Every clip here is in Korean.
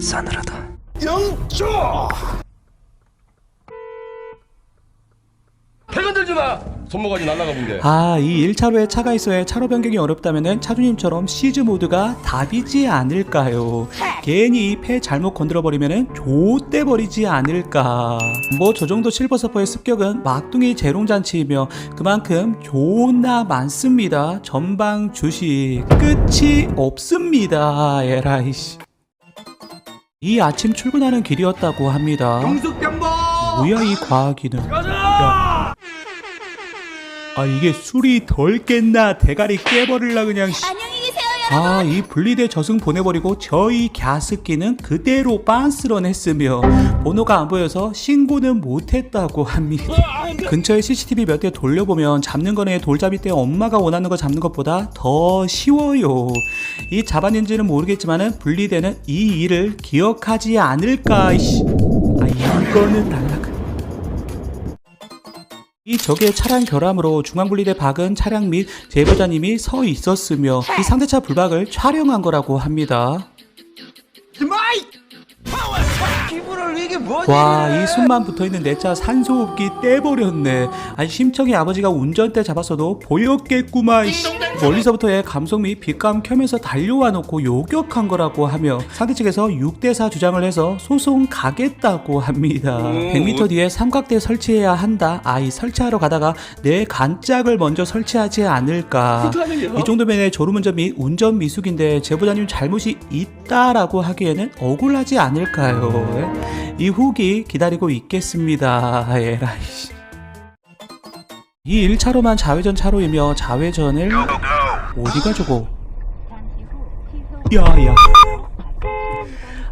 싸늘하다. 패건 들지 마! 손모가지 날라가 본 게. 아, 이 1차로에 차가 있어야 차로 변경이 어렵다면은 차주님처럼 시즈 모드가 답이지 않을까요? 괜히 폐 잘못 건드려 버리면은 좆돼 버리지 않을까. 뭐 저 정도 실버서퍼의 습격은 막둥이 재롱잔치이며 그만큼 존나 많습니다. 전방 주식 끝이 없습니다. 에라이씨. 이 아침 출근하는 길이었다고 합니다. 뭐야 이 과학기는? 야. 아 이게 술이 덜 깼나 대가리 깨버릴라 그냥 씨. 안녕히 계세요, 아, 이 분리대 저승 보내버리고 저희 갸스끼는 그대로 빤스런 했으며 번호가 안 보여서 신고는 못했다고 합니다. 근처에 CCTV 몇 대 돌려보면 잡는 거네 돌잡이 때 엄마가 원하는 거 잡는 것보다 더 쉬워요. 이 잡았는지는 모르겠지만은 분리대는 이 일을 기억하지 않을까. 이씨. 아, 이거는 날라가. 이 적의 차량 결함으로 중앙분리대 박은 차량 및 제보자님이 서 있었으며 이 상대차 불박을 촬영한 거라고 합니다. 와, 이 숨만 붙어 있는 내 차 산소호흡기 떼버렸네. 아니 심청이 아버지가 운전대 잡았어도 보였겠구만. 씨. 멀리서부터의 감성 및 빛감 켜면서 달려와 놓고 요격한 거라고 하며 상대 측에서 6대4 주장을 해서 소송 가겠다고 합니다. 100m 뒤에 삼각대 설치해야 한다. 아 이 설치하러 가다가 내 간짝을 먼저 설치하지 않을까. 이 정도면 졸음운전 및 운전 미숙인데 제보자님 잘못이 있다라고 하기에는 억울하지 않을까요? 이 후기 기다리고 있겠습니다. 에라이씨. 이 1차로만 좌회전 차로이며 좌회전을 어디가 저거? 야야.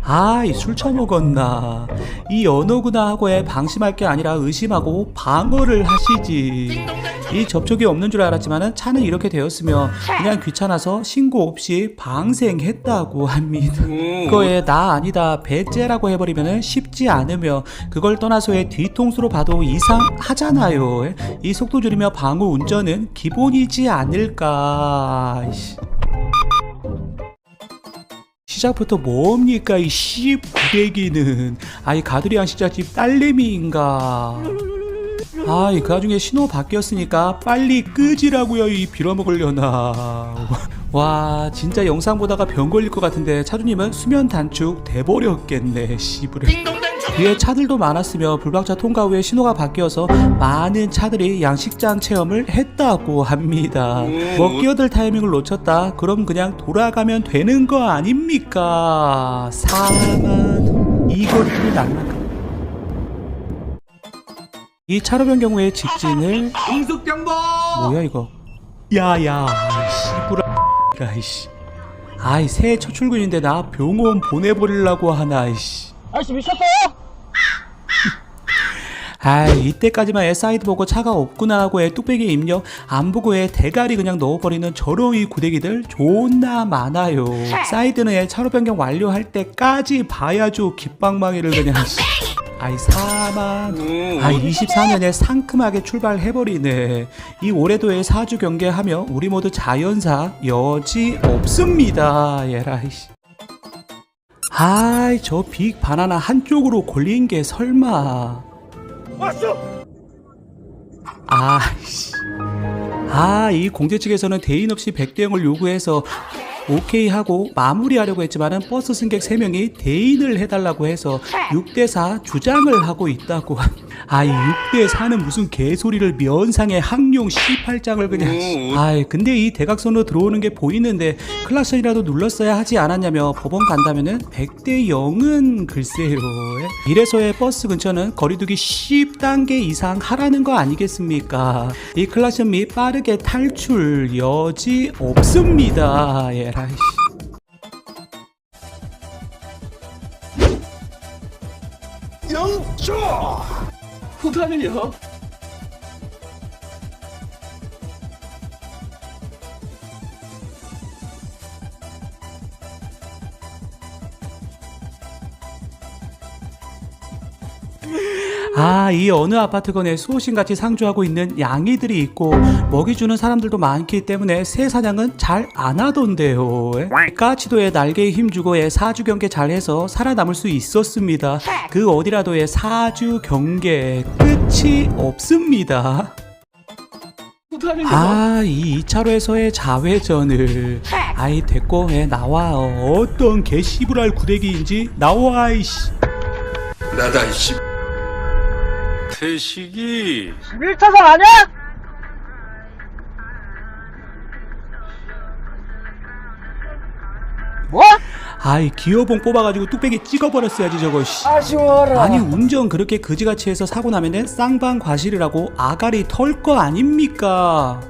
아, 이 술 처먹었나. 이 언어구나 하고에 방심할 게 아니라 의심하고 방어를 하시지. 이 접촉이 없는 줄 알았지만은 차는 이렇게 되었으며 그냥 귀찮아서 신고 없이 방생했다고 합니다. 그거에 나 아니다 배째라고 해버리면은 쉽지 않으며 그걸 떠나서의 뒤통수로 봐도 이상하잖아요. 이 속도 줄이며 방어 운전은 기본이지 않을까. 시작부터 뭡니까 이 씨부대기는? 아이 가두리 양식자집 딸내미인가? 아이 그 와중에 신호 바뀌었으니까 빨리 끄지라고요 이 빌어먹으려나. 와 진짜 영상 보다가 병 걸릴 것 같은데 차주님은 수면 단축 돼버렸겠네 씨부레 뒤에 차들도 많았으며 불박차 통과 후에 신호가 바뀌어서 많은 차들이 양식장 체험을 했다고 합니다. 뭐 끼어들 타이밍을 놓쳤다. 그럼 그냥 돌아가면 되는 거 아닙니까? 사만 이것도 날라가. 이 차로 변경 후에 직진을 뭐야 이거? 야야 씨부라 이씨. 아이 새해 첫 출근인데 나 병원 보내버리려고 하나 이씨. 아저씨 미쳤어요? 아 이때까지만 애 사이드 보고 차가 없구나 하고 애 뚝배기 입력 안 보고 애 대가리 그냥 넣어버리는 저러이 구데기들 존나 많아요. 사이드는 애 차로 변경 완료할 때까지 봐야죠 깃방망이를 그냥. 아이 사만 아 24년에 상큼하게 출발해버리네. 이 올해도 애 사주 경계하며 우리 모두 자연사 여지 없습니다. 예라이씨 아이 저 빅 바나나 한쪽으로 골린 게 설마 아이씨. 아, 이 공제 측에서는 대인 없이 100대 0을 요구해서 오케이 하고 마무리하려고 했지만은 버스 승객 3명이 대인을 해달라고 해서 6대4 주장을 하고 있다고. 아, 이 6대 4는 무슨 개소리를 면상에 항용 18장을 그냥. 아이, 근데 이 대각선으로 들어오는 게 보이는데 클락션이라도 눌렀어야 하지 않았냐며 법원 간다면은 100대 0은 글쎄요. 이래서의 버스 근처는 거리두기 10단계 이상 하라는 거 아니겠습니까? 이 클락션 및 빠르게 탈출 여지 없습니다. 에라이씨. 후단을요? 아, 이 어느 아파트건에 수호신같이 상주하고 있는 양이들이 있고 먹이 주는 사람들도 많기 때문에 새 사냥은 잘 안 하던데요. 까치도에 날개에 힘주고 의 사주 경계 잘해서 살아남을 수 있었습니다. 그 어디라도의 사주 경계 끝이 없습니다. 아, 이 2차로에서의 자회전을. 아이, 됐고, 예, 나와. 어, 어떤 개씨부랄 구데기인지 나와, 이씨. 나다 씨. 태식이 1차선 아니야? 뭐? 아이, 기어봉 뽑아가지고 뚝배기 찍어버렸어야지, 저거, 씨. 아쉬워라. 아니, 운전 그렇게 그지같이 해서 사고 나면은 쌍방 과실이라고 아가리 털 거 아닙니까?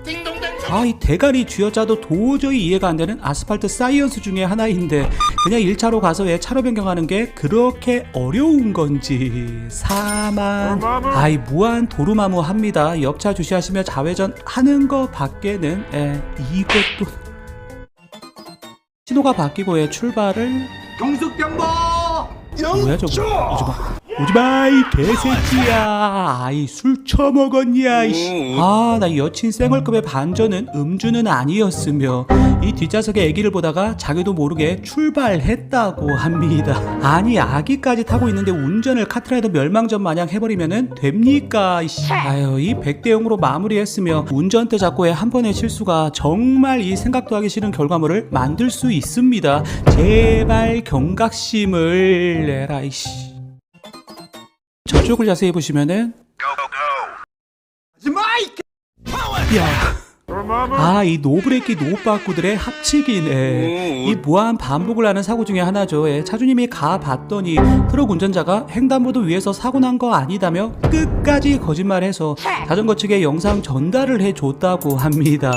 아, 이 대가리 쥐어짜도 도저히 이해가 안 되는 아스팔트 사이언스 중에 하나인데 그냥 1차로 가서 왜 차로 변경하는 게 그렇게 어려운 건지. 사만 아이 무한 도루마무 합니다. 옆차 주시하시며 좌회전 하는 거 밖에는 에, 이것도. 신호가 바뀌고 의 출발을 경숙병보. 뭐야 저거? 오지마 오지마 이 개새끼야. 아이 술 처먹었냐 이씨. 아나 여친 쌩얼급의 반전은 음주는 아니었으며 이 뒷좌석에 아기를 보다가 자기도 모르게 출발했다고 합니다. 아니 아기까지 타고 있는데 운전을 카트라이더 멸망전 마냥 해버리면은 됩니까 이씨. 아유 이 100대 0으로 마무리했으며 운전대 잡고의 한 번의 실수가 정말 이 생각도 하기 싫은 결과물을 만들 수 있습니다. 제발 경각심을 내라 이씨 저쪽을 자세히 보시면은 야. 아, 이 노브레이키 노빠꾸들의 합치기네. 이 무한 반복을 하는 사고 중에 하나죠. 예, 차주님이 가봤더니 트럭 운전자가 횡단보도 위에서 사고 난 거 아니다며 끝까지 거짓말해서 자전거 측에 영상 전달을 해줬다고 합니다.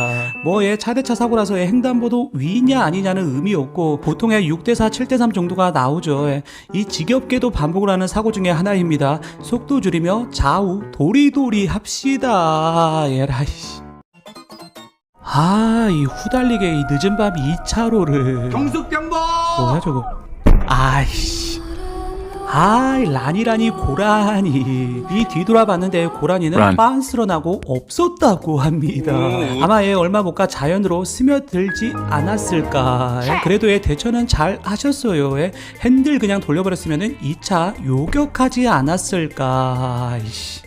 뭐에 차대차 사고라서 예, 횡단보도 위냐 아니냐는 의미 없고 보통의 6대4, 7대3 정도가 나오죠. 예, 이 지겹게도 반복을 하는 사고 중에 하나입니다. 속도 줄이며 좌우 도리도리 합시다. 에라이씨. 아, 이 후달리게 이 늦은 밤 2차로를. 경숙병보. 뭐야, 저거. 아이씨. 아이, 라니라니 고라니. 이 뒤돌아봤는데 고라니는 란. 빤스러 나고 없었다고 합니다. 아마 얘 얼마 못 가 자연으로 스며들지 않았을까. 예, 그래도 얘 대처는 잘 하셨어요. 예, 핸들 그냥 돌려버렸으면은 2차 요격하지 않았을까. 아이씨.